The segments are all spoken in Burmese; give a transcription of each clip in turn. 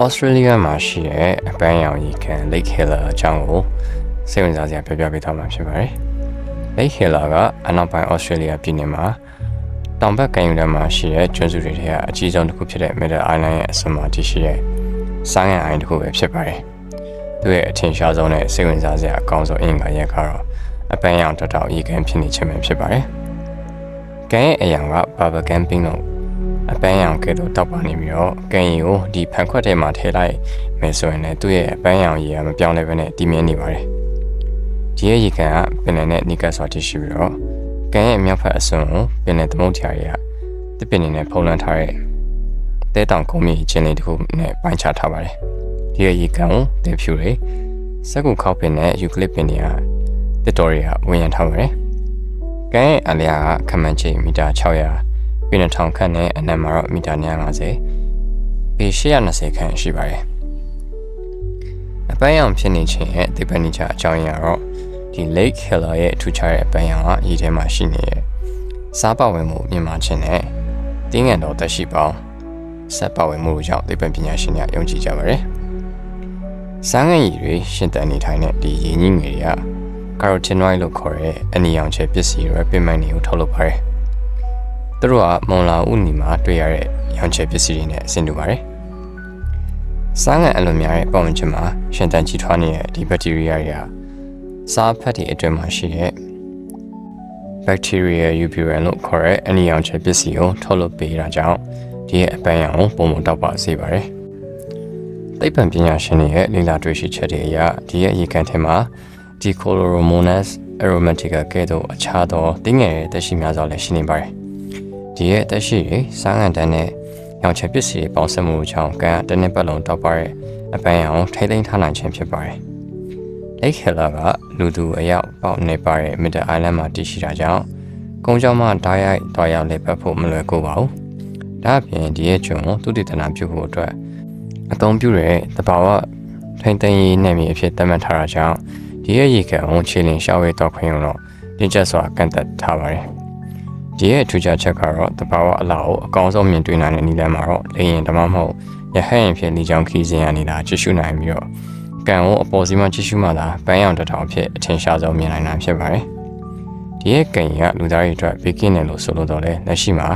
ဩစတြေးလျမှာရှိတဲ့အပန်းရောင်ရီခံ Lake Hiller အကြောင်းကိုစိတ်ဝင်စားစရာပြောပြပေးသွားမှာဖြစ်ပါတယ်။ Lake Hiller ကအနောက်ပိုင်းဩစတြေးလျပြည်နယ်မှာတောင်ဘက်ကမ်းရိုးတန်းမှာရှိတဲ့ကျွန်းစုတွေထဲကအကြီးဆုံးတစ်ခုဖြစ်တဲ့ Middle Island ရဲ့အစွန်မှာတည်ရှိတဲ့ဆိုင်းငံအိုင်တစ်ခုပဲဖြစ်ပါတယ်။သူ့ရဲ့အထင်ရှားဆုံးနဲ့စိတ်ဝင်စားစရာအကောင်းဆုံးအင်္ဂါရက်ကတော့အပန်းရောင်တောက်တောက်ရေကန်ဖြစ်နေခြင်းပဲဖြစ်ပါတယ်။ကန်ရဲ့အရာက Barbecue Camping လို့ အပန်းရောင်ကဲလို့တောက်ပါနေပြီးတော့ကန်ရီကိုဒီဖန်ခွက်ထဲမှာထည့်လိုက်မယ်ဆိုရင်လည်းသူ့ရဲ့အပန်းရောင်ရေကမပြောင်းလဲဘဲနဲ့တည်မြဲနေပါတယ်ဒီရဲ့ရေကန်ကပင်လယ်နဲ့နီးကပ်စွာတည်ရှိပြီးတော့ကန်ရဲ့မြောက်ဘက်အစွန်ကိုပင်လယ်သမုဒ္ဒရာတွေကတစ်ပင်နေနဲ့ဖုံးလွှမ်းထားတဲ့တဲတောင်ကုန်းမြေချင်းလေးတစ်ခုနဲ့ပိုင်းခြားထားပါတယ်ဒီရဲ့ရေကန်ကိုတဲဖြူတွေစက်ကူခောက်ပင်နဲ့ယူကလစ်ပင်တွေကတစ်တော်တွေကဝင်ရထားပါတယ်ကန်ရဲ့အလျာကခမန်းချေမီတာ600 ပေ2000ခန့်နဲ့အနက်မှာတော့မီတာ250ပေ820ခန့်ရှိပါတယ်။အပန်းရောင်ဖြစ်နေခြင်းရဲ့ဒီပန်နီချာအကြောင်းအရာတော့ဒီ Lake Hiller ရဲ့ထူခြားတဲ့အပန်းရောင်ကရေထဲမှာရှိနေတဲ့စားပဝင်မှုမြင်မှခြင်းနဲ့တင်းငန်တော်သက်ရှိပေါင်းဆက်ပဝင်မှုကြောင့်ဒီပန်ပညာရှင်များယုံကြည်ကြပါတယ်။စားငန်ရည်တွေရှင်သန်နေထိုင်တဲ့ဒီရင်းကြီးငယ်တွေက carotenoid လို့ခေါ်တဲ့အနီရောင်ချဲပစ္စည်းတွေပင်ပန်းတွေကိုထုတ်လုပ်ပါတယ်။ သူတို့ကမွန်လာဥနီမှာတွေ့ရတဲ့ရောင်ချဲပစ္စည်းတွေနဲ့အဆင်တူပါတယ်။စားငံအလွန်များတဲ့ပုံမှန်ချင်းမှာရှင်တန်ကြီးထွားနေတဲ့ဒီဘက်တီးရီးယားတွေကစားဖက်တွေအတွင်းမှာရှိတဲ့ bacteria ubirin လို့ခေါ်တဲ့အနီရောင်ချဲပစ္စည်းကိုထုတ်လုပ်ပေးတာကြောင့်ဒီရဲ့အပန်းရောင်ကိုပုံမတောက်ပါစေပါတယ်။သိပ္ပံပညာရှင်တွေရဲ့လေ့လာတွေ့ရှိချက်တွေအရဒီရဲ့ရေကန်ထဲမှာ Dichloromonas aromatica ကဲ့သို့အခြားသောတင်းငယ်တဲ့သက်ရှိများစွာလည်းရှိနေပါတယ် ဒီရဲ့တက်ရှိတွေစားငံတန်းနဲ့ရောင်ချပစ္စည်းပေါင်းစပ်မှုကြောင့်ကန်တနစ်ပတ်လုံးတောက်ပါတဲ့အပန်းရောင်ထိသိမ်းထားနိုင်ခြင်းဖြစ်ပါတယ်။ Lake Hiller ကလူသူအယောက်ပေါက်နေပါတဲ့ Middle Island မှာတည်ရှိတာကြောင့်ကုန်းကြောင်းမှဓာတ်ရိုက်တွားရောက်လေပတ်ဖို့မလွယ်ကူပါဘူး။ဒါအပြင်ဒီရဲ့ကျွန်းကိုသူတည်တနာပြုဖို့အတွက်အသုံးပြုတဲ့တဘာဝထိန်းသိမ်းရေးနယ်မြေအဖြစ်သတ်မှတ်ထားတာကြောင့်ဒီရဲ့ရေကန်ကိုခြေလျင်ရှောက်ဝဲတော့ခွင့်ရုံတော့တင်ကျစွာကန့်သက်ထားပါတယ်။ ဒီရဲ့ထူးခြားချက်ကတော့တဘာဝအလားကိုအကောင်းဆုံးမြင်တွေ့နိုင်တဲ့နည်းလမ်းမှာတော့လေရင်ဓမ္မမဟုတ်ရဟန်းဖြစ်လီချောင်းခီးစဉ်ရနေတာကြည့်ရှုနိုင်ပြီးတော့ကံကိုအပေါ်စီးမှကြည့်ရှုမှသာပန်းရောင်တထောင်ဖြစ်အထင်ရှားဆုံးမြင်နိုင်တာဖြစ်ပါတယ်။ဒီရဲ့ကံကလူသားတွေအတွက်ဘေးကင်းတယ်လို့ဆိုလို့တော့လဲလက်ရှိမှာ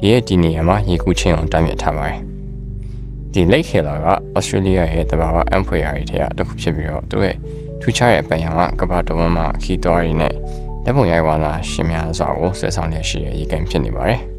ဒီရဲ့ဒီနေရာမှာရေကူးချင်းအောင်တားမြစ်ထားပါတယ်။ဒီ Lake Hiller က Australia ရဲ့တဘာဝအံဖွေရာတွေထဲကတစ်ခုဖြစ်ပြီးတော့သူ့ရဲ့ထူးခြားတဲ့ပန်းရောင်ကကမ္ဘာတော်မှာခီတော်ရည်နဲ့ လက်ပုံရိုက်ဝါလာရှင်များစွာကိုဆွဲဆောင်လျက်ရှိတဲ့ရေကန်ဖြစ်နေပါတယ်။